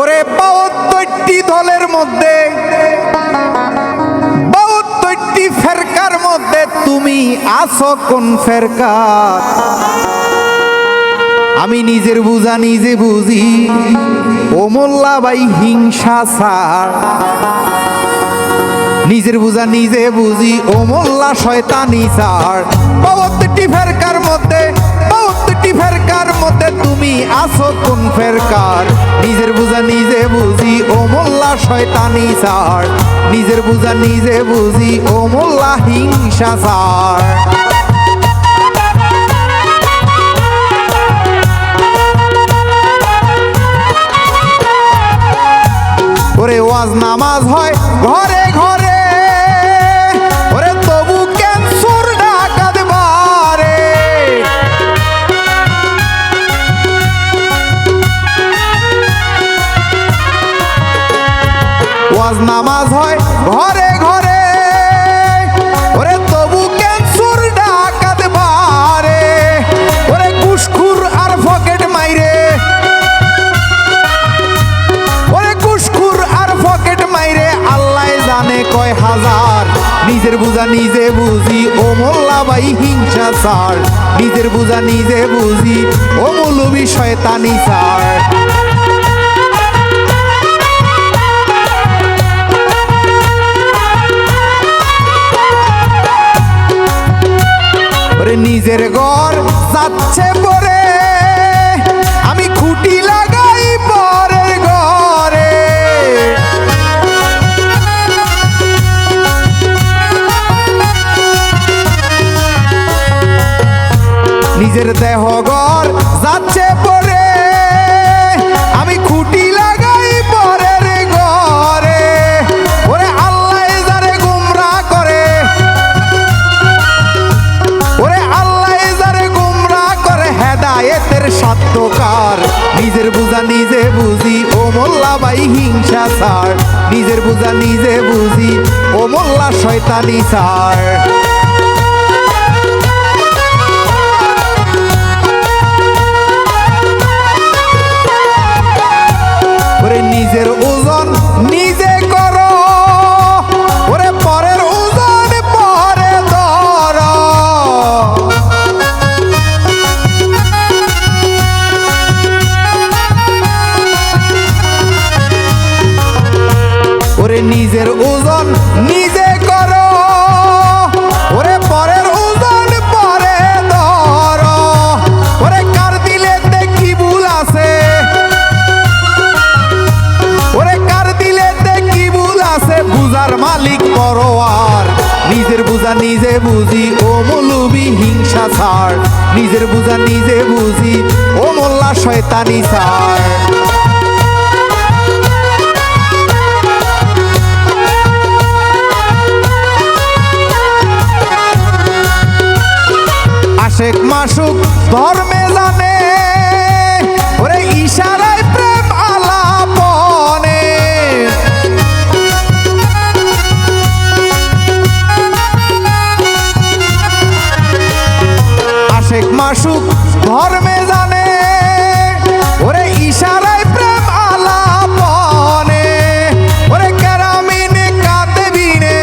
ওরে বাহাত্তরটি দলের মধ্যে বাহাত্তরটি ফেরকার মধ্যে, তুমি আছো কোন ফেরকার আমি নিজের বুঝা নিজে বুঝি, ও মোল্লা ভাই হিংসা সার নিজের বুঝা নিজে বুঝি, ও মোল্লা শয়তানি সার বাহাত্তরটি ফেরকার মধ্যে তুমি আছো কোন ফেরকার? নিজের বুঝা নিজে বুঝি, ও মোল্লা শয়তানি সার নিজের বুঝা নিজে বুঝি, ও মোল্লা হিংসা সার ওয়াজ নামাজ হয় ঘরে ঘরে। ওরে তবু ক্যান্সার ডাকাত বারে। ওরে কুসখুর আর পকেট মাইরে। ওরে কুসখুর আর পকেট মাইরে। আল্লাহ জানে কয় হাজার। নিজের বুঝা নিজে বুঝি। ও মোল্লা ভাই হিংসা সার নিজের বুঝা নিজে বুঝি। ও মৌলবি শয়তানি সার নিজের ঘর যাচ্ছে পরে। আমি খুঁটি লাগাই পরের ঘরে। নিজের দেহ সত্যকার নিজের বুঝা নিজে বুঝি, ও মোল্লা ভাই হিংসা সার নিজের বুঝা নিজে বুঝি, ও মোল্লা শয়তানি সার নিজের ওজন বুঝা, ও মৌলবি হিংসা ছাড়। নিজের বুঝা নিজে বুঝি, ও মোল্লা শয়তানি ছাড়। আশেক মাসুক ধর্মে জানে, ওরে ইশারায় আশেক মাসুক ধর্মে জানে। ওরে ইশারায় প্রেম আলাপনে, ওরে কেরামিনে কাঁদে বিনে।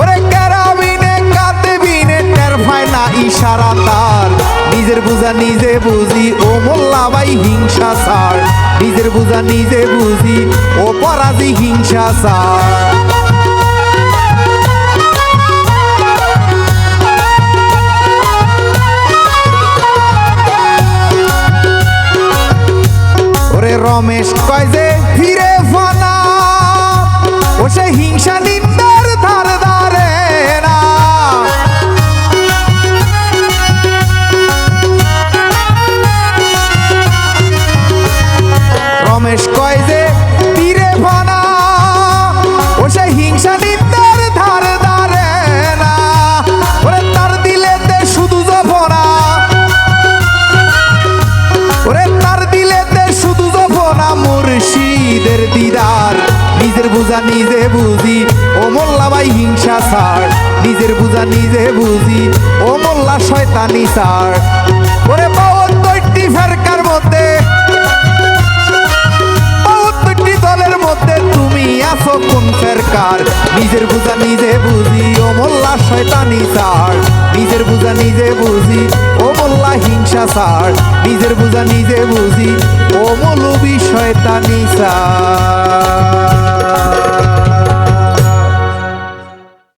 ওরে কেরামিনে কাঁদে বিনে, টের পায় না ইশারা তার। নিজের বুঝা নিজে বুঝি, ও মোল্লা ভাই হিংসা সার নিজের বুঝা নিজে বুঝি, ও পরাজি হিংসা সার বুঝা নিজে বুঝি। ও মোল্লা ভাই হিংসা ছাড়। নিজের বুঝা নিজে বুঝি। ও মোল্লা শয়তানি ছাড়। ওরে বাউত্তরটি ফেরকার মধ্যে বাউত্তরটি দলের মধ্যে তুমি আছো কোন ফেরকার? নিজের বুঝা নিজে বুঝি। ও মোল্লা শয়তানি ছাড়। নিজের বুঝা নিজে বুঝি। ও মোল্লা হিংসা ছাড়। নিজের বুঝা নিজে বুঝি। ও মৌলবি শয়তানি ছাড়। Bye.